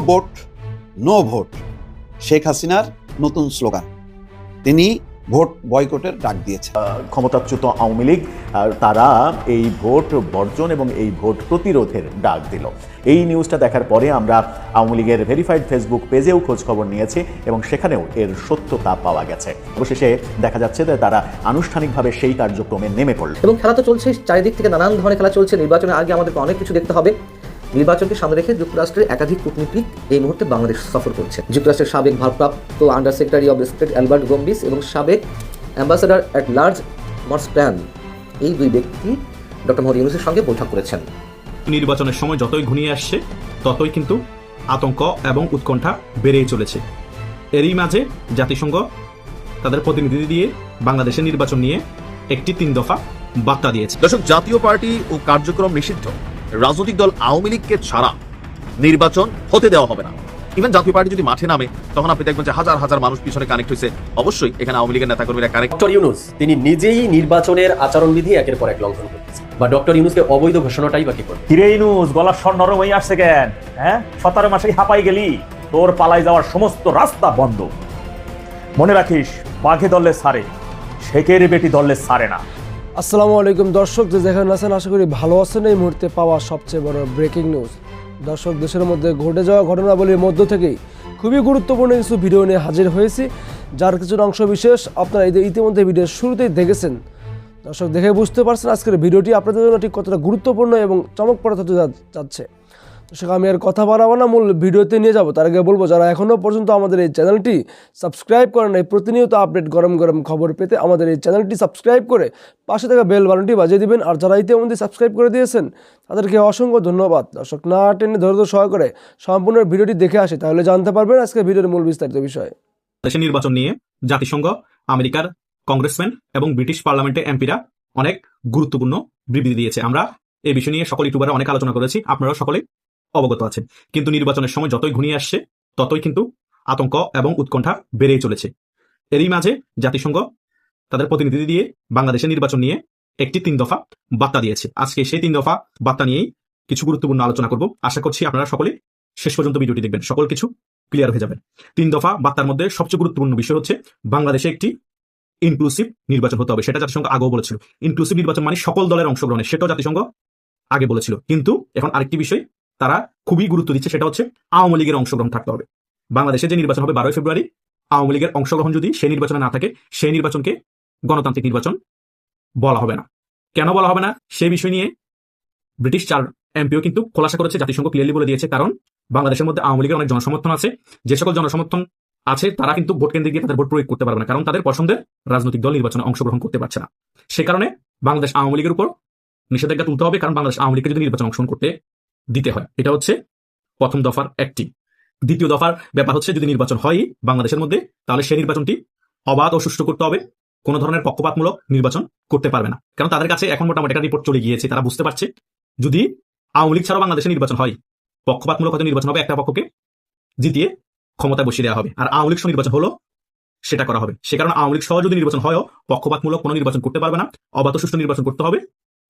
Vote no vote. Sheikh হাসিনার নতুন slogan. তিনি ভোট বয়কটের ডাক দিয়েছেন। ক্ষমতাচ্যুত আওয়ামী লীগ তারা এই ভোট বর্জন এবং এই ভোট প্রতিরোধের ডাক দিল। এই নিউজটা দেখার পরে আমরা আওয়ামী লীগের ভেরিফাইড ফেসবুক পেজেও খোঁজ খবর নিয়েছি এবং সেখানেও এর সত্যতা পাওয়া গেছে। অবশেষে দেখা যাচ্ছে যে তারা আনুষ্ঠানিকভাবে সেই কার্যক্রমে নেমে পড়ল। এবং খেলা তো চলছে চারিদিক থেকে নানান ধরনের খেলা চলছে। নির্বাচনের আগে আমাদেরকে অনেক কিছু দেখতে হবে। নির্বাচনকে সামনে রেখে যুক্তরাষ্ট্রের একাধিক কূটনীতিক এই মুহূর্তে বাংলাদেশ সফর করছে। যুক্তরাষ্ট্রের সাবেক ভারপ্রাপ্ত under secretary of state Albert Gombis এবং সাবেক অ্যাম্বাসেডর অ্যাট লার্জ মর্সপ্যান এই দুই ব্যক্তি ডক্টর মোহাম্মদ ইউনুসের সঙ্গে বৈঠক করেছেন। নির্বাচনের সময় যতই ঘনিয়ে আসছে ততই কিন্তু আতঙ্ক এবং উৎকণ্ঠা বেড়েই চলেছে। এরই মাঝে জাতিসংঘ তাদের প্রতিনিধি দিয়ে বাংলাদেশের নির্বাচন নিয়ে একটি তিন দফা বার্তা দিয়েছে। দর্শক জাতীয় পার্টি ও কার্যক্রম নিষিদ্ধ। রাজনৈতিক দল আওয়ামী লীগকে ছাড়া নির্বাচন হতে দেওয়া হবে না। ইভেন জাতীয় পার্টি যদি মাঠে নামে তখন আপনি দেখবেন যে হাজার হাজার মানুষ পিছনে কানেক্ট হয়েছে। অবশ্যই এখানে আওয়ামী লীগের নেতাকর্মীরা কানেক্ট ডক্টর ইউনুস তিনি নিজেই নির্বাচনের আচরণবিধি একের পর এক লঙ্ঘন করতেছে বা ডক্টর ইউনুসকে অবৈধ ঘোষণাটাই বা কি করবে? কিরে ইনুস গলার স্বর নরম হয়ে আসছে কেন? হ্যাঁ? সতেরো মাসেই হাঁপাই গেলি। তোর পালাই যাওয়ার সমস্ত রাস্তা বন্ধ। মনে রাখিস বাঘে দলে সারে শেখের বেটি দলে সারে না। আসসালামু আলাইকুম, দর্শক যে যেখানে আছেন আশা করি ভালো আছেন। এই মুহূর্তে পাওয়া সবচেয়ে বড় ব্রেকিং নিউজ দর্শক, দেশের মধ্যে ঘটে যাওয়া ঘটনাবলীর মধ্য থেকেই খুবই গুরুত্বপূর্ণ কিছু ভিডিও নিয়ে হাজির হয়েছি। যার কিছু অংশ বিশেষ আপনারা ইতি- ইতিমধ্যে ভিডিওর শুরুতেই দেখেছেন। দর্শক, দেখে বুঝতে পারছেন আজকের ভিডিওটি আপনাদের জন্য ঠিক কতটা গুরুত্বপূর্ণ এবং চমকপ্রদ হতে যাচ্ছে। দর্শক আমি আর কথা বাড়াবো না, মূল ভিডিওতে নিয়ে যাব। তার আগে বলব, যারা এখনও পর্যন্ত আমাদের এই চ্যানেলটি সাবস্ক্রাইব করেন নাই, প্রতিনিয়ত আপডেট গরম গরম খবর পেতে আমাদের এই চ্যানেলটি সাবস্ক্রাইব করে পাশে থাকা বেল বাটনটি বাজিয়ে দিবেন। আর যারা ইতিমধ্যে সাবস্ক্রাইব করে দিয়েছেন, তাদেরকে অসংখ্য ধন্যবাদ। দর্শক না টেনে ধৈর্য সহায় করে সম্পূর্ণ ভিডিওটি দেখে আসে, তাহলে জানতে পারবেন আজকে ভিডিওর মূল বিস্তারিত বিষয়। দেশের নির্বাচন নিয়ে জাতিসংঘ, আমেরিকার কংগ্রেসম্যান এবং ব্রিটিশ পার্লামেন্টের এমপিরা অনেক গুরুত্বপূর্ণ বিবৃতি দিয়েছে। আমরা এই বিষয় নিয়ে সকল ইউটিউবারে অনেক আলোচনা করেছি আপনারা সকলে অবগত আছেন কিন্তু নির্বাচনের সময় যতই ঘনিয়ে আসছে, ততই কিন্তু আতঙ্ক এবং উৎকণ্ঠা বেড়েই চলেছে। এরই মাঝে জাতিসংঘ তাদের প্রতিনিধি দিয়ে বাংলাদেশের নির্বাচন নিয়ে একটি তিন দফা বার্তা দিয়েছে। আজকে সেই তিন দফা বার্তা নিয়েই কিছু গুরুত্বপূর্ণ আলোচনা করব। আশা করছি আপনারা সকলে শেষ পর্যন্ত ভিডিওটি দেখবেন। সকল কিছু ক্লিয়ার হয়ে যাবে। তিন দফা বার্তার মধ্যে সবচেয়ে গুরুত্বপূর্ণ বিষয় হচ্ছে বাংলাদেশে একটি ইনক্লুসিভ নির্বাচন হতে হবে। সেটা জাতিসংঘ আগেও বলেছিল। ইনক্লুসিভ নির্বাচন মানে সকল দলের অংশগ্রহণে সেটাও জাতিসংঘ আগে বলেছিল। কিন্তু এখন আরেকটি বিষয় তারা খুবই গুরুত্ব দিচ্ছে, সেটা হচ্ছে আওয়ামী লীগের অংশগ্রহণ থাকতে হবে। বাংলাদেশে যে নির্বাচন হবে বারোই ফেব্রুয়ারি, আওয়ামী লীগের অংশগ্রহণ যদি সেই নির্বাচনে না থাকে, সেই নির্বাচনকে গণতান্ত্রিক নির্বাচন বলা হবে না। কেন বলা হবে না? সে বিষয় নিয়ে ব্রিটিশ চার এমপিও কিন্তু খোলাসা করেছে, জাতিসংঘ ক্লিয়ারলি বলে দিয়েছে, কারণ বাংলাদেশের মধ্যে আওয়ামী লীগের অনেক জনসমর্থন আছে। যে সকল জনসমর্থন আছে, তারা কিন্তু ভোট কেন্দ্রে গিয়ে তাদের ভোট প্রয়োগ করতে পারবে না, কারণ তাদের পছন্দের রাজনৈতিক দল নির্বাচনে অংশগ্রহণ করতে পারছে না। সে কারণে বাংলাদেশ আওয়ামী লীগের উপর নিষেধাজ্ঞা তুলতে হবে, কারণ বাংলাদেশ আওয়ামী লীগকে যদি নির্বাচন অংশগ্রহণ করতে দিতে হয়। এটা হচ্ছে প্রথম দফার একটি দ্বিতীয় দফার ব্যাপার হচ্ছে যদি নির্বাচন হয় বাংলাদেশের মধ্যে, তাহলে সেই নির্বাচনটি অবাধ ও সুষ্ঠু করতে হবে। কোনো ধরনের পক্ষপাতমূলক নির্বাচন করতে পারবে না। কারণ তাদের কাছে এখন মোটামুটি একটা রিপোর্ট চলে গিয়েছে, তারা বুঝতে পারছে। যদি আওয়ামী লীগ ছাড়াও বাংলাদেশে নির্বাচন হয়, পক্ষপাতমূলক হয়তো নির্বাচন হবে একটা পক্ষকে জিতিয়ে ক্ষমতায় বসিয়ে দেওয়া হবে। আর আওয়ামী লীগ নির্বাচন হলো, সেটা করা হবে। সে কারণে আওয়ামী লীগ সহ যদি নির্বাচন হয় পক্ষপাতমূলক কোনো নির্বাচন করতে পারবে না। অবাধ সুষ্ঠু নির্বাচন করতে হবে।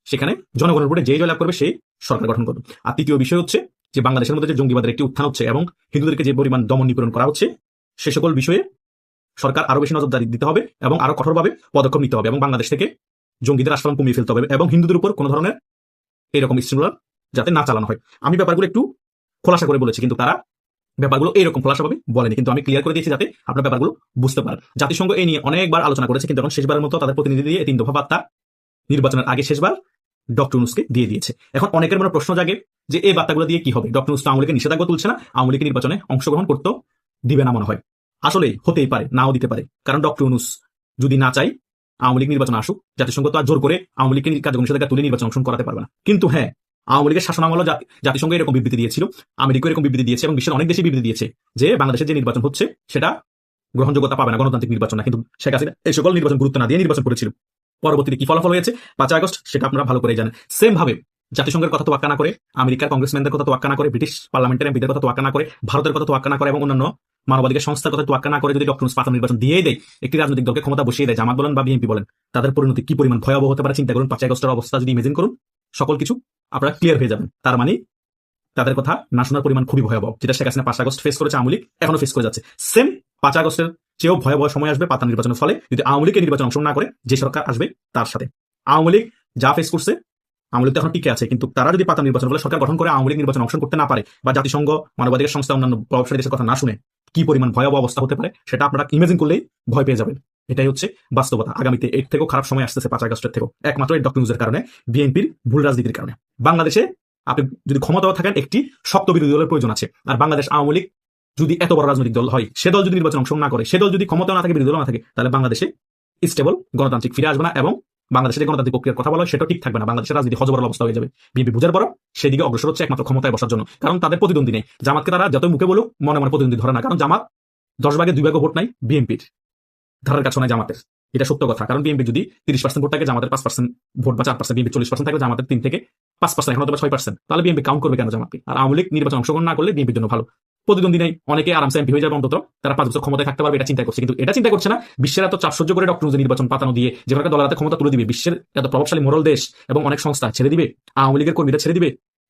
সেখানে জনগণের উপরে যে জয়লাভ করবে সেই সরকার গঠন করবে। আর তৃতীয় বিষয় হচ্ছে যে বাংলাদেশের মধ্যে যে জঙ্গিবাদের একটি উত্থান হচ্ছে এবং হিন্দুদেরকে যে পরিমাণ দমন নিপীড়ন করা হচ্ছে, সে সকল বিষয়ে সরকার আরও বেশি নজরদারি দিতে হবে এবং আরও কঠোরভাবে পদক্ষেপ নিতে হবে এবং বাংলাদেশ থেকে জঙ্গিদের আশ্রম কমিয়ে ফেলতে হবে এবং হিন্দুদের উপর কোনো ধরনের এরকম স্টিমুলার যাতে না চালানো হয়। আমি ব্যাপারগুলো একটু খোলাসা করে বলেছি, কিন্তু তারা ব্যাপারগুলো এইরকম খোলাসাভাবে বলেনি। কিন্তু আমি ক্লিয়ার করে দিয়েছি যাতে আপনার ব্যাপারগুলো বুঝতে পারেন। জাতিসংঘ এই নিয়ে অনেকবার আলোচনা করেছে, কিন্তু এখন শেষবারের মতো তাদের প্রতিনিধি দিয়ে তিন দফা বার্তা নির্বাচনের আগে শেষবার ডক্টর নুসকে দিয়ে দিয়েছে। এখন অনেকের মনে প্রশ্ন জাগে যে এই বার্তাগুলো দিয়ে কি হবে? ডক্টর নুস তো নিষেধাজ্ঞা তুলছে না, আওয়ামী নির্বাচনে অংশগ্রহণ করতে দিবে না মনে হয়। আসলে হতেই পারে, নাও দিতে পারে। কারণ ডক্টর ইউনুস যদি না চাই আওয়ামী লীগ নির্বাচন আসুক, জাতিসংঘ তো আর জোর করে আওয়ামী লীগকে কার্যক্রম নিষেধাজ্ঞা তুলে নির্বাচন অংশগ্রহণ করাতে পারবে না। কিন্তু হ্যাঁ আওয়ামী লীগের শাসন আমল জাতিসংঘ এরকম বিবৃতি দিয়েছিল আমেরিকা এরকম বিবৃতি দিয়েছে এবং বিশ্বের অনেক দেশে বিবৃতি দিয়েছে যে বাংলাদেশের যে নির্বাচন হচ্ছে, সেটা গ্রহণযোগ্যতা পাবে না গণতান্ত্রিক নির্বাচন না। কিন্তু শেখ হাসিনা এই সকল নির্বাচন গুরুত্ব না দিয়ে নির্বাচন করেছিল। পরবর্তীতে কি ফলাফল হয়েছে? পাঁচই আগস্ট, সেটা আপনারা ভালো করে জানেন। সেম ভাবে জাতিসংঘের কথা তো ওয়াক্কা না করে, আমেরিকার কংগ্রেসম্যানদের কথা তো ওয়াক্কা না করে, ব্রিটিশ পার্লামেন্টের এমপিদের কথা তো ওয়াক্কা না করে, ভারতের কথা তো ওয়াক্কা না করে এবং অন্যান্য মানবাধিকার সংস্থার কথা তোয়াক্কা না করে যদি ডক্টর পাতা নির্বাচন দিয়েই দেয়, একটি রাজনৈতিক দলকে ক্ষমতা বসিয়ে দেয়, জামাত বলেন বা বিএনপি বলেন, তাদের পরিণতি কি পরিমাণ ভয়াবহ হতে পারে চিন্তা করুন, পাঁচই আগস্টের অবস্থা যদি ইমেজিন করুন, সকল কিছু আপনারা ক্লিয়ার হয়ে যাবেন। তার মানে তাদের কথা না শোনার পরিমাণ খুবই ভয়াবহ, যেটা শেখ হাসিনা পাঁচ আগস্ট ফেস করেছে, আওয়ামী লীগ এখনও ফেস করে যাচ্ছে। সেম পাঁচ আগস্টের চেয়েও ভয়াবহ সময় আসবে পাতা নির্বাচনের ফলে যদি আওয়ামী লীগের নির্বাচন অংশগ্রহণ না করে যে সরকার আসবে তার সাথে। আওয়ামী লীগ যা ফেস করছে, আওয়ামী লীগ তো এখন টিকে আছে, কিন্তু তারা যদি পাতা নির্বাচন বলে সরকার গঠন করে আওয়ামী লীগ নির্বাচন অংশগ্রহণ করতে না পারে বা জাতিসংঘ, মানবাধিকার সংস্থা, অন্যান্য প্রভাবশালী দেশের কথা না শুনে কি পরিমাণ ভয়াবহ অবস্থা হতে পারে সেটা আপনারা ইমেজিন করলেই ভয় পেয়ে যাবেন। এটাই হচ্ছে বাস্তবতা। আগামীতে এর থেকেও খারাপ সময় আসতেছে পাঁচ আগস্টের থেকেও, একমাত্র এই ডক্টর নিউজের কারণে, বিএনপির ভুল রাজনীতির কারণে। বাংলাদেশে আপনি যদি ক্ষমতাও থাকেন, একটি শক্ত বিরোধী দলের প্রয়োজন আছে। আর বাংলাদেশ আওয়ামী লীগ যদি এত বড় রাজনৈতিক দল হয়, সে দল যদি নির্বাচন অংশগ্রহণ না করে, সে দল যদি ক্ষমতা না থাকে, বিরোধী দল না থাকে, তাহলে বাংলাদেশে স্টেবল গণতান্ত্রিক ফিরে আসবে না এবং বাংলাদেশের গণতান্ত্রিক প্রক্রিয়ার কথা বলা সেটা ঠিক থাকবে না। বাংলাদেশের রাজনীতি হজবরাল অবস্থা হয়ে যাবে। বিএনপি বুঝার পর সেদিকে অগ্রসর হচ্ছে একমাত্র ক্ষমতায় বসার জন্য। কারণ তাদের প্রতিদ্বন্দ্বী নেই। জামাতকে তারা যতই মুখে বলুক, মনে মনে প্রতিদ্বন্দ্বী ধরে না। কারণ জামাত দশ ভাগে দুই ভাগে ভোট নাই বিএনপির। ধারের কাছে নাই জামাতের। এটা সত্য কথা। কারণ বিএনপি যদি তিরিশ পার্সেন্ট ভোট থাকে, জামাতের পাঁচ পার্সেন্ট ভোট বা চার পার্সেন্ট বিএনপি চল্লিশ পার্সেন্ট থাকে, জামাতের তিন থেকে পাঁচ পার্সেন্ট এখন অথবা ছয় পার্সেন্ট তাহলে বিএনপি কাউন্ট করবে কেন জামাতকে? আর আওয়ামী লীগ নির্বাচন অংশগ্রহণ না করলে বিএনপির জন্য ভালো। প্রতিদ্বন্দ্বী নেই, অনেকে আরামসে এমপি হয়ে যাবে অন্তত। তারা পাঁচ বছর ক্ষমতায় থাকতে পারবে, এটা চিন্তা করছে। কিন্তু এটা চিন্তা করছে না, বিশ্বের এত চাপ সহ্য করে ডক্টর নির্বাচন পাতানো দিয়ে যেখানে দলের ক্ষমতা তুলে দিবে, বিশ্বের এত প্রভাবশালী মোরল দেশ এবং অনেক সংস্থা ছেড়ে দিবে, আওয়ামী লীগের কর্মীরা ছেড়ে দিবে,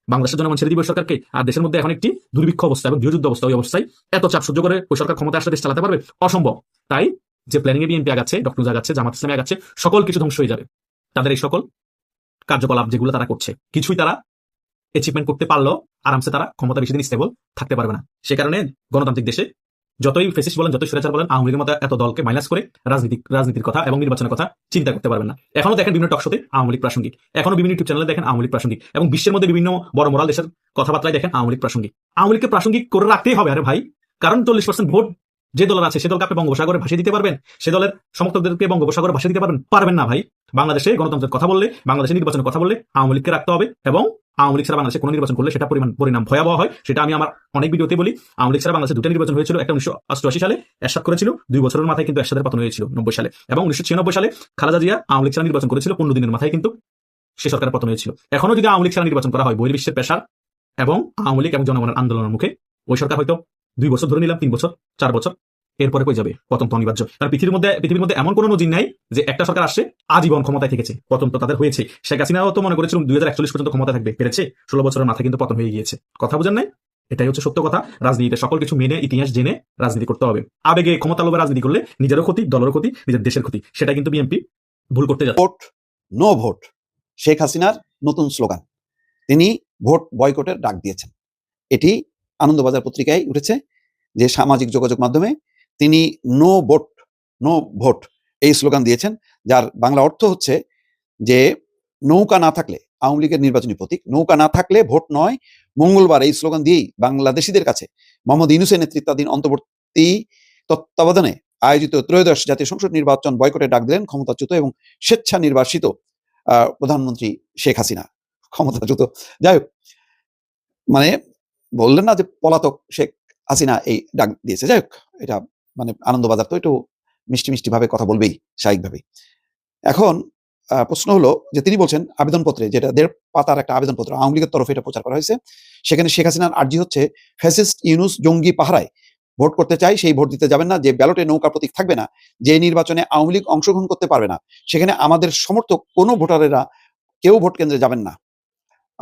বাংলাদেশের জনগণ ছেড়ে দিবে সরকারকে, আর দেশের মধ্যে এখন একটি দুর্ভিক্ষ অবস্থা এবং গৃহযুদ্ধ অবস্থা, ওই অবস্থায় এত চাপ সহ্য করে ওই সরকার ক্ষমতা আসলে দেশ চালাতে পারবে? অসম্ভব। তাই যে প্ল্যানিং এ বিএনপি আগাচ্ছে ডক্টর আগাচ্ছে, জামাত ইসলামী আগাচ্ছে, সকল কিছু ধ্বংস হয়ে যাবে। তাদের এই সকল কার্যকলাপ যেগুলো তারা করছে, কিছুই তারা অ্যাচিভমেন্ট করতে পারলেও আরামসে তারা ক্ষমতা বেশি দিন স্টেবল থাকতে পারবে না। সে কারণে গণতান্ত্রিক দেশে যতই ফেসিস্ট বলেন, যতই সুরেচার বলেন, আওয়ামী লীগের মতো এত দলকে মাইনাস করে রাজনীতি রাজনীতির কথা এবং নির্বাচনের কথা চিন্তা করতে পারবেন না। এখনও দেখেন বিভিন্ন টকশোতে আওয়ামী লীগ প্রাসঙ্গিক। এখনও বিভিন্ন ইউটিউব চ্যানেলে দেখেন আওয়ামী লীগ প্রাসঙ্গিক। এবং বিশ্বের মধ্যে বিভিন্ন বড় মোরাল দেশের কথাবার্তায় দেখেন আওয়ামী লীগ প্রাসঙ্গিক। আওয়ামী লীগকে প্রাসঙ্গিক করে রাখতেই হবে, আরে ভাই। কারণ চল্লিশ পার্সেন্ট ভোট যে দলের আছে, সে দলকে আপনি বঙ্গোপসাগরে ভাসিয়ে দিতে পারবেন, সে দলের সমর্থকদেরকে বঙ্গোপসাগরে ভাসিয়ে দিতে পারবেন পারবেন না ভাই। বাংলাদেশে গণতন্ত্রের কথা বললে বাংলাদেশের নির্বাচনের কথা বললে আওয়ামী লীগকে রাখতে হবে এবং আওয়ামী লীগ ছাড়া বাংলাদেশে কোনো নির্বাচন করলে সেটা পরিমাণ পরিণাম ভয়াবহ হয়। সেটা আমি আমার অনেক ভিডিওতে বলি। আওয়ামী লীগ বাংলাদেশে দুটো নির্বাচন হয়েছিল। একটা উনিশশো অষ্টআশি সালে করেছিল। দুই বছরের মাথায় কিন্তু পতন হয়েছিল, নব্বই সালে। এবং উনিশশো ছিয়ানব্বই সালে খালেদা জিয়া আওয়ামী লীগ নির্বাচন করেছিল। পনেরো দিনের মাথায় কিন্তু সে সরকারের পতন হয়েছিল। এখনও যদি আওয়ামী লীগ নির্বাচন করা হয়, বহির্বিশ্বের পেশার এবং আওয়ামী লীগ এবং জনগণের আন্দোলনের মুখে, ওই সরকার হয়তো দুই বছর ধরে নিলাম, তিন বছর, চার বছর। এরপরে কই যাবে? পতন তো অনিবার্য। কারণ পৃথিবীর মধ্যে পৃথিবীর মধ্যে এমন কোনো নজির নাই যে একটা সরকার আসছে, আজীবন ক্ষমতায় থেকেছে। পতন তো তাদের হয়েছে। শেখ হাসিনাও তো মনে করেছিল দুই হাজার পর্যন্ত ক্ষমতা থাকবে। পেরেছে? ষোলো বছরের মাথায় কিন্তু পতন হয়ে গিয়েছে। কথা বুঝেন নাই? এটাই হচ্ছে সত্য কথা। রাজনীতিতে সকল কিছু মেনে, ইতিহাস জেনে রাজনীতি করতে হবে। আবেগে ক্ষমতা লোভে রাজনীতি করলে নিজেরও ক্ষতি, দলেরও ক্ষতি, নিজের দেশের ক্ষতি। সেটা কিন্তু বিএনপি ভুল করতে যাচ্ছে। ভোট নো ভোট শেখ হাসিনার নতুন স্লোগান। তিনি ভোট বয়কটের ডাক দিয়েছেন। এটি আনন্দবাজার পত্রিকায় উঠেছে যে সামাজিক যোগাযোগ মাধ্যমে তিনি নো ভোট নো ভোট এই স্লোগান দিয়েছেন, যার বাংলা অর্থ হচ্ছে যে নৌকা না থাকলে, আওয়ামী লীগের নির্বাচনী প্রতীক, নৌকা না থাকলে ভোট নয়। মঙ্গলবার এই স্লোগান দিয়েই বাংলাদেশিদের কাছে মোহাম্মদ ইউনুসের নেতৃত্বাধীন অন্তর্বর্তী তত্ত্বাবধানে আয়োজিত ত্রয়োদশ জাতীয় সংসদ নির্বাচন বয়কটে ডাক দিলেন ক্ষমতাচ্যুত এবং স্বেচ্ছা নির্বাসিত প্রধানমন্ত্রী শেখ হাসিনা। ক্ষমতাচ্যুত। যাই হোক মানে বললেন না যে পলাতক শেখ হাসিনা এই ডাক দিয়েছে। যাই হোক, এটা মানে আনন্দবাজার তো একটু মিষ্টি মিষ্টি ভাবে কথা বলবেই, স্বাভাবিকভাবেই। এখন প্রশ্ন হলো যে তিনি বলছেন আবেদনপত্রে, যেটা দেড় পাতার একটা আবেদনপত্র, আওয়ামী লীগের তরফে এটা প্রচার করা হয়েছে, সেখানে শেখ হাসিনার আর্জি হচ্ছে ফ্যাসিস্ট ইউনুস জঙ্গি পাহারায়। ভোট করতে চাই, সেই ভোট দিতে যাবেন না, যে ব্যালটে নৌকা প্রতীক থাকবে না, যে নির্বাচনে আওয়ামী লীগ অংশগ্রহণ করতে পারবে না, সেখানে আমাদের সমর্থক কোনো ভোটারেরা, কেউ ভোট কেন্দ্রে যাবেন না।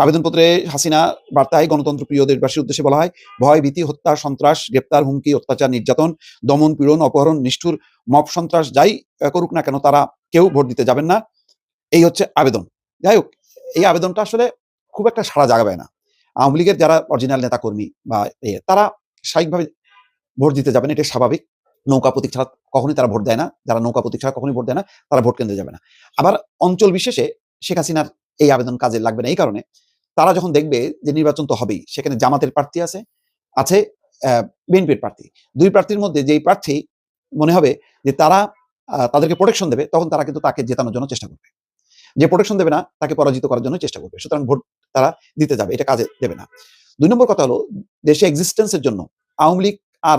আবেদনপত্রে হাসিনা বার্তায় গণতন্ত্র প্রিয় দেশবাসীর উদ্দেশ্যে বলা হয় ভয় ভীতি হত্যা সন্ত্রাস গ্রেপ্তার হুমকি অত্যাচার নির্যাতন দমন পীড়ন অপহরণ নিষ্ঠুর মপ সন্ত্রাস যাই করুক না কেন তারা কেউ ভোট দিতে যাবেন না। এই হচ্ছে আবেদন। যাই হোক এই আবেদনটা আসলে খুব একটা সাড়া জাগাবে না। আওয়ামী লীগের যারা অরিজিনাল নেতা কর্মী বা এ, তারা স্বাভাবিকভাবে ভোট দিতে যাবেন এটা স্বাভাবিক। নৌকা প্রতীক ছাড়া কখনোই তারা ভোট দেয় না। যারা নৌকা প্রতীক ছাড়া কখনোই ভোট দেয় না তারা ভোট কেন্দ্রে যাবে না। আবার অঞ্চল বিশেষে শেখ হাসিনার এই আবেদন কাজে লাগবে না। এই কারণে তারা যখন দেখবে যে নির্বাচন তো হবেই, সেখানে জামাতের প্রার্থী আছে আছে বিএনপির প্রার্থী। দুই প্রার্থীর মধ্যে যেই প্রার্থী মনে হবে যে তারা তাদেরকে প্রোটেকশন দেবে, তখন তারা কিন্তু তাকে জেতানোর জন্য চেষ্টা করবে। যে প্রোটেকশন দেবে না, তাকে পরাজিত করার জন্য চেষ্টা করবে। সুতরাং ভোট তারা দিতে যাবে, এটা কাজে দেবে না। দুই নম্বর কথা হলো, দেশে এক্সিস্টেন্সের জন্য আওয়ামী লীগ আর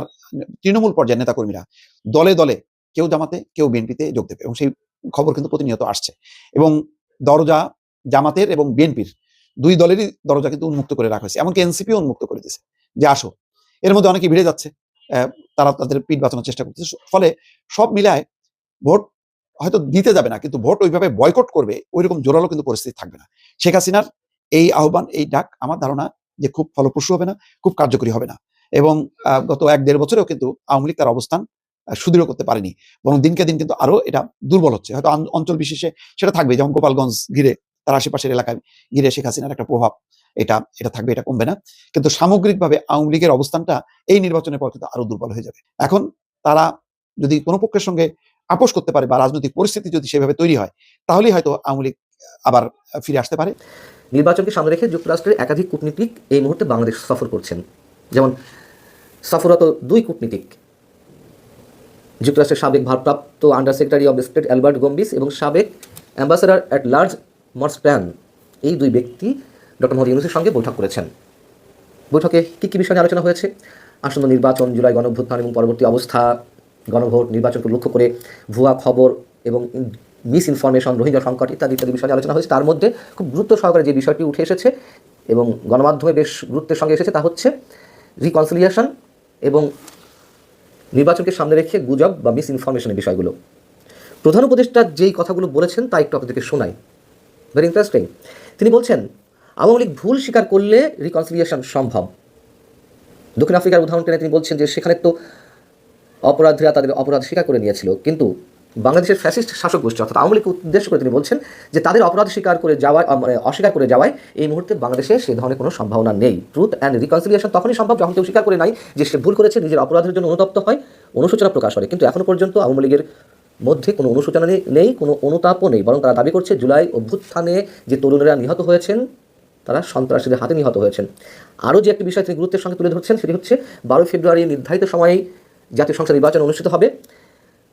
তৃণমূল পর্যায়ের নেতাকর্মীরা দলে দলে কেউ জামাতে, কেউ বিএনপিতে যোগ দেবে এবং সেই খবর কিন্তু প্রতিনিয়ত আসছে। এবং দরজা জামাতের এবং বিএনপির দুই দলেরই দরজা কিন্তু উন্মুক্ত করে রাখা হয়েছে, এমনকি এনসিপিও উন্মুক্ত করে দিয়েছে যে আসো। এর মধ্যে অনেকে ভিড়ে যাচ্ছে তারা তাদের পিঠ বাঁচানোর চেষ্টা করতেছে ফলে সব মিলায় ভোট হয়তো দিতে যাবে না, কিন্তু ভোট ওইভাবে বয়কট করবে, ওইরকম জোরালো কিন্তু পরিস্থিতি থাকবে না। শেখ হাসিনার এই আহ্বান, এই ডাক আমার ধারণা যে খুব ফলপ্রসূ হবে না, খুব কার্যকরী হবে না। এবং গত এক দেড় বছরেও কিন্তু আওয়ামী লীগ তার অবস্থান সুদৃঢ় করতে পারেনি। বরং দিনকে দিন কিন্তু আরও এটা দুর্বল হচ্ছে। হয়তো অঞ্চল বিশেষে সেটা থাকবে, যেমন গোপালগঞ্জ ঘিরে। তার আশেপাশের এলাকায় ঘিরে শেখ হাসিনার একটা প্রভাব এটা এটা থাকবে, এটা কমবে না। কিন্তু সামগ্রিকভাবে আওয়ামী লীগের অবস্থানটা এই নির্বাচনের পর কিন্তু আরও দুর্বল হয়ে যাবে। এখন তারা যদি কোনো পক্ষের সঙ্গে আপোষ করতে পারে বা রাজনৈতিক পরিস্থিতি যদি সেভাবে তৈরি হয়, তাহলেই হয়তো আওয়ামী লীগ আবার ফিরে আসতে পারে। নির্বাচনকে সামনে রেখে যুক্তরাষ্ট্রের একাধিক কূটনীতিক এই মুহূর্তে বাংলাদেশ সফর করছেন। যেমন সফররত দুই কূটনীতিক, যুক্তরাষ্ট্রের সাবেক ভারপ্রাপ্ত under secretary of state Albert Gombis এবং সাবেক ambassador at large Morse plan এই দুই ব্যক্তি ডক্টর মোহাম্মদ ইউনুসের সঙ্গে বৈঠক করেছেন। বৈঠকে কী কী বিষয় নিয়ে আলোচনা হয়েছে? আসন্ন নির্বাচন, জুলাই গণভ্যুত্থান এবং পরবর্তী অবস্থা, গণভোট, নির্বাচনকে লক্ষ্য করে ভুয়া খবর এবং মিস ইনফরমেশন রোহিঙ্গা সংকট ইত্যাদি ইত্যাদি বিষয় আলোচনা হয়েছে। তার মধ্যে খুব গুরুত্ব সহকারে যে বিষয়টি উঠে এসেছে এবং গণমাধ্যমে বেশ গুরুত্বের সঙ্গে এসেছে তা হচ্ছে রিকনসিলিয়েশন এবং নির্বাচনকে সামনে রেখে গুজব বা মিস ইনফরমেশনের বিষয়গুলো। প্রধান উপদেষ্টা যেই কথাগুলো বলেছেন তা একটু আপনাদেরকে শোনাই। ভেরি ইন্টারেস্টিং তিনি বলছেন, আওয়ামী লীগ ভুল স্বীকার করলে রিকনসিলিয়েশন সম্ভব। দক্ষিণ আফ্রিকার উদাহরণ টেনে তিনি বলছেন যে, সেখানে তো অপরাধীরা তাদের অপরাধ স্বীকার করে নিয়েছিল। কিন্তু বাংলাদেশের ফ্যাসিস্ট শাসক গোষ্ঠী, অর্থাৎ আওয়ামী লীগকে উদ্দেশ্য করে তিনি বলছেন যে, তাদের অপরাধ স্বীকার করে যাওয়ায় মানে অস্বীকার করে যাওয়ায় এই মুহূর্তে বাংলাদেশে সে ধরনের কোনো সম্ভাবনা নেই। ট্রুথ অ্যান্ড রিকনসিলিয়েশন তখনই সম্ভব যখন কেউ স্বীকার করে নাই যে, সে ভুল করেছে, নিজের অপরাধের জন্য অনুতপ্ত হয়, অনুশোচনা প্রকাশ করে। কিন্তু এখনও পর্যন্ত আওয়ামী লীগের মধ্যে কোনো অনুশোচনা নেই- কোনো অনুতাপও নেই। বরং তারা দাবি করছে, জুলাই অভ্যুত্থানে যে তরুণেরা নিহত হয়েছেন, তারা সন্ত্রাসীদের হাতে নিহত হয়েছেন। আরও যে একটি বিষয় তিনি গুরুত্বের সঙ্গে তুলে ধরছেন, সেটি হচ্ছে বারোই ফেব্রুয়ারি নির্ধারিত সময়েই জাতীয় সংসদ নির্বাচন অনুষ্ঠিত হবে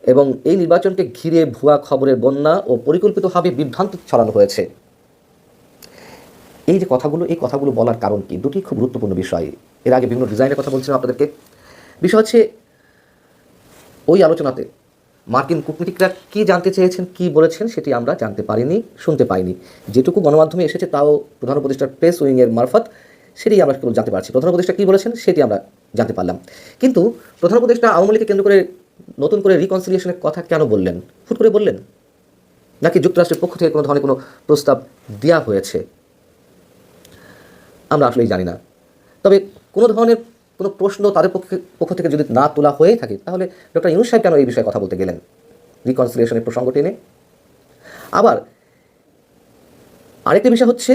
এবং এই নির্বাচনকে ঘিরে ভুয়া খবরের বন্যা ও পরিকল্পিতভাবে বিভ্রান্ত ছড়ানো হয়েছে। এই যে কথাগুলো, এই কথাগুলো বলার কারণ কি? দুটি খুব গুরুত্বপূর্ণ বিষয়। এর আগে বিভিন্ন ডিজাইনের কথা বলছিলাম আপনাদেরকে। বিষয় হচ্ছে, ওই আলোচনাতে মার্কিন কূটনীতিকরা কী জানতে চেয়েছেন, কী বলেছেন সেটি আমরা জানতে পারিনি, শুনতে পাইনি। যেটুকু গণমাধ্যমে এসেছে তাও প্রধান উপদেষ্টার প্রেস উইংয়ের মারফত, সেটি আমরা কেবল জানতে পারছি। প্রধান উপদেষ্টা কী বলেছেন, সেটি আমরা জানতে পারলাম। কিন্তু প্রধান উপদেষ্টা আওয়ামী লীগকে কেন্দ্র করে নতুন করে রিকনসিলিয়েশনের কথা কেন বললেন? ফুট করে বললেন? নাকি যুক্তরাষ্ট্রের পক্ষ থেকে কোনো ধরনের কোনো প্রস্তাব দেওয়া হয়েছে? আমরা আসলেই জানি না। তবে কোনো ধরনের কোনো প্রশ্ন তাদের পক্ষে পক্ষ থেকে যদি না তোলা হয়ে থাকে, তাহলে ডক্টর ইউনুস সাহেব কেন এই বিষয়ে কথা বলতে গেলেন? রিকনসিলিয়েশনের প্রসঙ্গ টেনে। আবার আরেকটি বিষয় হচ্ছে,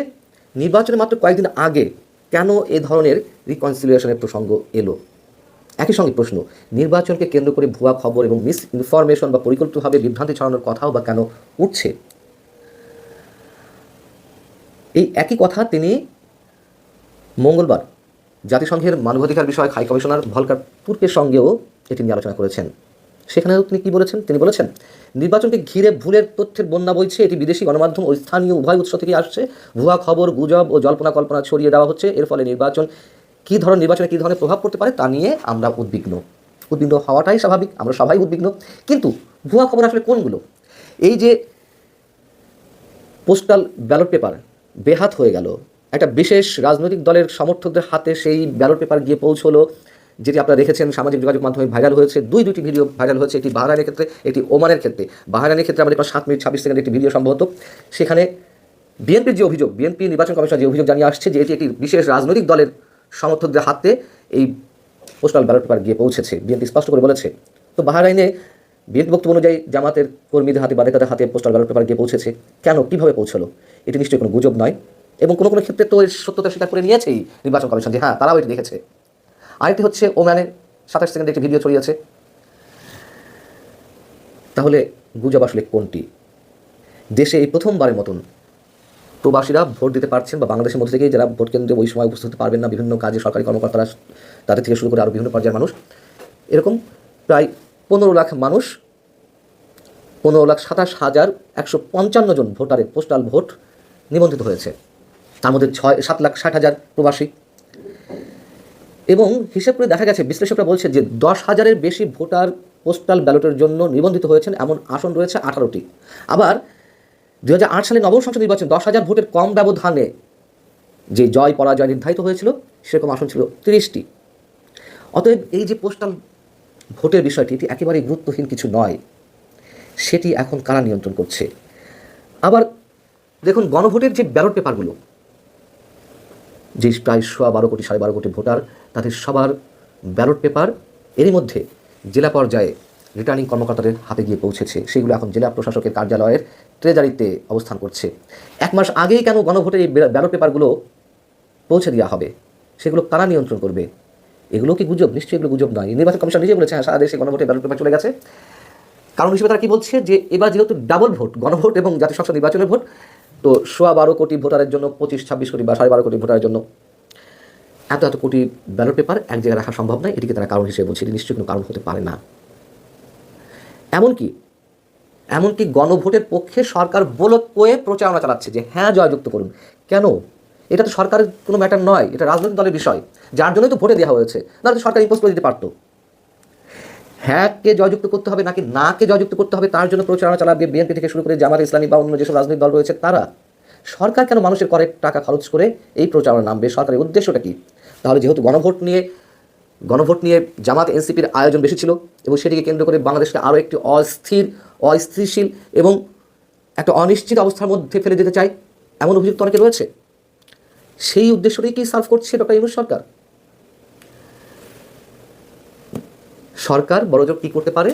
নির্বাচনের মাত্র কয়েকদিন আগে কেন এ ধরনের রিকনসিলিয়েশনের প্রসঙ্গ এলো? একই সঙ্গে প্রশ্ন, নির্বাচনকে কেন্দ্র করে ভুয়া খবর এবং মিস ইনফরমেশন বা পরিকল্পিতভাবে বিভ্রান্তি ছড়ানোর কথাও বা কেন উঠছে? এই একই কথা তিনি মঙ্গলবার জাতিসংঘের মানবাধিকার বিষয়ক হাই কমিশনার ভলকার তুর্কের সঙ্গেও এটি নিয়ে আলোচনা করেছেন। সেখানেও তিনি কি বলেছেন? তিনি বলেছেন, নির্বাচনকে ঘিরে ভুলের তথ্যের বন্যা বইছে, এটি বিদেশি গণমাধ্যম ও স্থানীয় উভয় উৎস থেকে আসছে। ভুয়া খবর, গুজব ও জল্পনা কল্পনা ছড়িয়ে দেওয়া হচ্ছে। এর ফলে নির্বাচন কী ধরনের, নির্বাচনে কী ধরনের প্রভাব পড়তে পারে তা নিয়ে আমরা উদ্বিগ্ন। উদ্বিগ্ন হওয়াটাই স্বাভাবিক, আমরা সবাই উদ্বিগ্ন। কিন্তু ভুয়া খবর আসলে কোনগুলো? এই যে পোস্টাল ব্যালট পেপার বেহাত হয়ে গেল একটা বিশেষ রাজনৈতিক দলের সমর্থকদের হাতে সেই ব্যালট পেপার গিয়ে পৌঁছলো, যেটি আপনারা দেখেছেন সামাজিক যোগাযোগ মাধ্যমে ভাইরাল হয়েছে। দুই দুটি ভিডিও ভাইরাল হয়েছে, একটি বাহারানের ক্ষেত্রে, একটি ওমানের ক্ষেত্রে। বাহারানের ক্ষেত্রে আমাদের সাত মিনিট, ছাব্বিশ সেকেন্ড একটি ভিডিও সম্ভবত। সেখানে বিএনপির যে অভিযোগ, বিএনপি নির্বাচন কমিশন যে অভিযোগ জানিয়ে আসছে যে এটি একটি বিশেষ রাজনৈতিক দলের সমর্থকদের হাতে এই পোস্টাল ব্যালট পেপার গিয়ে পৌঁছেছে। বিএনপি স্পষ্ট করে বলেছে। তো বাহারাইনে বিএনপি বক্তব্য অনুযায়ী জামাতের কর্মীদের হাতে বাদেকাদের হাতে পোস্টাল ব্যালট পেপার গিয়ে পৌঁছেছে। কেন? কীভাবে পৌঁছলো? এটি নিশ্চয়ই কোনো গুজব নয়। এবং কোনো কোনো ক্ষেত্রে তো এর সত্যতা স্বীকার করে নিয়েছেই নির্বাচন কমিশন যে হ্যাঁ তারাও এটি দেখেছে। আরেকটি হচ্ছে ওম্যানের সাতাশ সেকেন্ডে একটি ভিডিও ছড়িয়েছে। তাহলে গুজব আসলে কোনটি? দেশে এই প্রথমবারের মতন প্রবাসীরা ভোট দিতে পারছেন বা বাংলাদেশের মধ্যে থেকেই যারা ভোট কেন্দ্রে ওই সময় উপস্থিত হতে পারবেন না, বিভিন্ন কাজে সরকারি কর্মকর্তারা তাদের থেকে শুরু করে আরও বিভিন্ন পর্যায়ের মানুষ। এরকম প্রায় পনেরো লাখ মানুষ, পনেরো লাখ সাতাশ হাজার একশো পঞ্চান্ন জন ভোটারের পোস্টাল ভোট নিবন্ধিত হয়েছে। তার মধ্যে ছয়, সাত লাখ ষাট হাজার প্রবাসী। এবং হিসেব করে দেখা গেছে, বিশ্লেষকরা বলছে যে দশ হাজারের বেশি ভোটার পোস্টাল ব্যালটের জন্য নিবন্ধিত হয়েছেন এমন আসন রয়েছে আঠারোটি। আবার দু হাজার আট সালে নবম সংসদ নির্বাচন, দশ হাজার ভোটের কম ব্যবধানে যে জয়, পরাজয় নির্ধারিত হয়েছিল, সেরকম আসন ছিল তিরিশটি। অতএব এই যে পোস্টাল ভোটের বিষয়টি, এটি একেবারেই গুরুত্বহীন কিছু নয়। সেটি এখন কারা নিয়ন্ত্রণ করছে? আবার দেখুন, গণভোটের যে ব্যালট পেপারগুলো যে প্রায় সোয়া বারো কোটি, সাড়ে বারো কোটি ভোটার, তাদের সবার ব্যালট পেপার এরই মধ্যে জেলা পর্যায়ে রিটার্নিং কর্মকর্তাদের হাতে গিয়ে পৌঁছেছে। সেগুলো এখন জেলা প্রশাসকের কার্যালয়ের ট্রেজারিতে অবস্থান করছে। এক মাস আগেই কেন গণভোটের এই ব্যালট পেপারগুলো পৌঁছে দেওয়া হবে? সেগুলো কারা নিয়ন্ত্রণ করবে? এগুলো কি গুজব? নিশ্চয়ই এগুলো গুজব নয়। নির্বাচন কমিশন নিজে বলেছে হ্যাঁ সারা দেশে গণভোটের ব্যালট পেপার চলে গেছে। কারণ হিসেবে তারা কি বলছে? যে এবার যেহেতু ডাবল ভোট গণভোট এবং জাতীয় সংসদ নির্বাচনের ভোট তো সোয়া বারো কোটি ভোটারের জন্য, পঁচিশ, ছাব্বিশ কোটি বা সাড়ে বারো কোটি ভোটারের জন্য এত এত কোটি ব্যালট পেপার এক জায়গায় রাখা সম্ভব নয়, এটিকে তারা কারণ হিসেবে বলছে, এটি নিশ্চয়ই কোনো কারণ হতে পারে না। এমনকি এমনকি গণভোটের পক্ষে সরকার বলত কয়ে প্রচারণা চালাচ্ছে যে হ্যাঁ জয়যুক্ত করুন। কেন? এটা তো সরকারের কোনো ম্যাটার নয়, এটা রাজনৈতিক দলের বিষয়, যার জন্যই তো ভোটে দেওয়া হয়েছে নাহলে তো সরকার ইম্পোজ করে দিতে পারতো। হ্যাঁ কে জয়যুক্ত করতে হবে নাকি নাকে জয়যুক্ত করতে হবে, তার জন্য প্রচারণা চালাবে বিএনপি থেকে শুরু করে জামাত ইসলামী বা অন্য যেসব রাজনৈতিক দল রয়েছে, তারা? সরকার কেন মানুষের করের টাকা খরচ করে এই প্রচারণা নামবে? সরকারের উদ্দেশ্যটা কি? তাহলে যেহেতু গণভোট নিয়ে গণভোট নিয়ে জামাত এনসিপির আয়োজন বেশি ছিল এবং সেটিকে কেন্দ্র করে বাংলাদেশকে আরও একটি অস্থির অস্থিতিশীল এবং একটা অনিশ্চিত অবস্থার মধ্যে ফেলে দিতে চায় এমন অভিযুক্ত অনেকে রয়েছে? সেই উদ্দেশ্যটাই কি সার্ভ করছে ডক্টর ইউনুস সরকার? সরকার বড়জোর কী করতে পারে?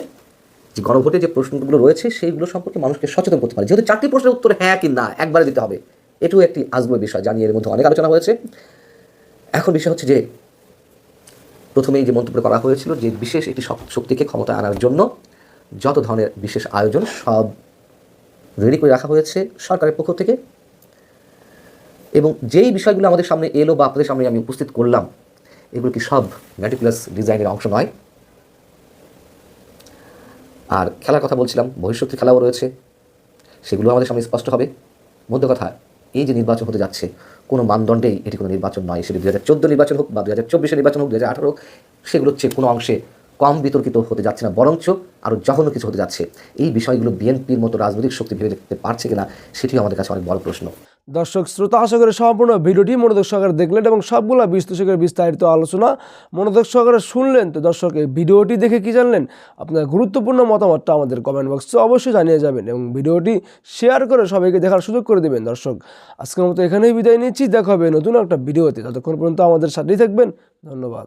যে গণভোটে যে প্রশ্নগুলো রয়েছে, সেইগুলো সম্পর্কে মানুষকে সচেতন করতে পারে। যেহেতু চারটি প্রশ্নের উত্তর হ্যাঁ কি না, একবারে দিতে হবে। এটিও একটি আজগুলো বিষয় জানিয়ে এর মধ্যে অনেক আলোচনা হয়েছে। এখন বিষয় হচ্ছে যে, প্রথমেই যে মন্তব্য করা হয়েছিল যে বিশেষ একটি শক্তিকে ক্ষমতা আনার জন্য যত ধরনের বিশেষ আয়োজন সব রেডি করে রাখা হয়েছে সরকারের পক্ষ থেকে। এবং যেই বিষয়গুলো আমাদের সামনে এলো বা আপনাদের সামনে আমি উপস্থিত করলাম, এগুলো কি সব ম্যাটিকুলাস ডিজাইনের অংশ নয়। আর খেলার কথা বলছিলাম ভবিষ্যতের খেলাও রয়েছে? সেগুলো আমাদের সামনে স্পষ্ট হবে। মধ্য কথা, এই যে নির্বাচন হতে যাচ্ছে, কোনো মানদণ্ডেই এটি কোনো নির্বাচন নয়। সেটি দু হাজার চোদ্দ নির্বাচন হোক বা দু হাজার চব্বিশে নির্বাচন হোক দু হাজার আঠারো হোক সেগুলোর চেয়ে কোনো অংশে কম বিতর্কিত হতে যাচ্ছে না, বরঞ্চ আরও জঘন্য কিছু হতে যাচ্ছে। এই বিষয়গুলো বিএনপির মতো রাজনৈতিক শক্তি ভেবে দেখতে পারছে কিনা, সেটিও আমাদের কাছে অনেক বড় প্রশ্ন। দর্শক শ্রোতা, আশা করি সম্পূর্ণ ভিডিওটি মনোযোগ সহকারে দেখলেন এবং সবগুলো বিশ্লেষকের বিস্তারিত আলোচনা মনোযোগ সহকারে শুনলেন। তো দর্শক, এই ভিডিওটি দেখে কি জানলেন? আপনার গুরুত্বপূর্ণ মতামতটা আমাদের কমেন্ট বক্সে অবশ্যই জানিয়ে যাবেন এবং ভিডিওটি শেয়ার করে সবাইকে দেখার সুযোগ করে দেবেন। দর্শক, আজকের মতো এখানেই বিদায় নিচ্ছি। দেখা হবে নতুন একটা ভিডিওতে। ততক্ষণ পর্যন্ত আমাদের সাথেই থাকবেন। ধন্যবাদ।